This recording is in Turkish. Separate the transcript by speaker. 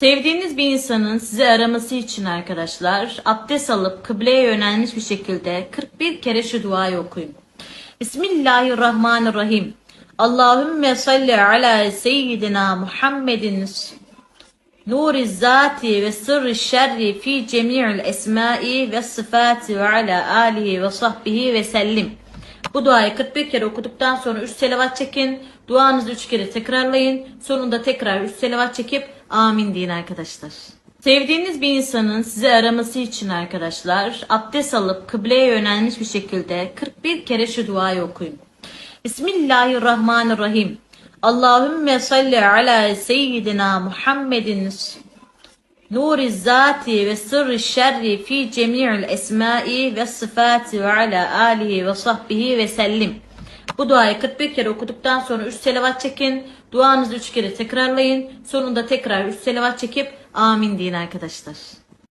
Speaker 1: Sevdiğiniz bir insanın sizi araması için arkadaşlar abdest alıp kıbleye yönelmiş bir şekilde 41 kere şu duayı okuyun. Bismillahirrahmanirrahim. Allahümme salli ala seyyidina Muhammedin nuri zati ve sırrı şerri fi cemi'il esmai ve sıfati ve ala alihi ve sahbihi ve sellim. Bu duayı 41 kere okuduktan sonra 3 selavat çekin. Duanızı 3 kere tekrarlayın. Sonunda tekrar 3 selavat çekip amin deyin arkadaşlar. Sevdiğiniz bir insanın sizi araması için arkadaşlar abdest alıp kıbleye yönelmiş bir şekilde 41 kere şu duayı okuyun. Bismillahirrahmanirrahim. Allahümme salli ala seyyidina Muhammedin nuri zati ve sırrı şerri fi cemi'il esmai ve sıfati ve ala alihi ve sahbihi ve sellim. Bu duayı 41 kere okuduktan sonra 3 selavat çekin. Duanızı 3 kere tekrarlayın. Sonunda tekrar 3 selavat çekip amin deyin arkadaşlar.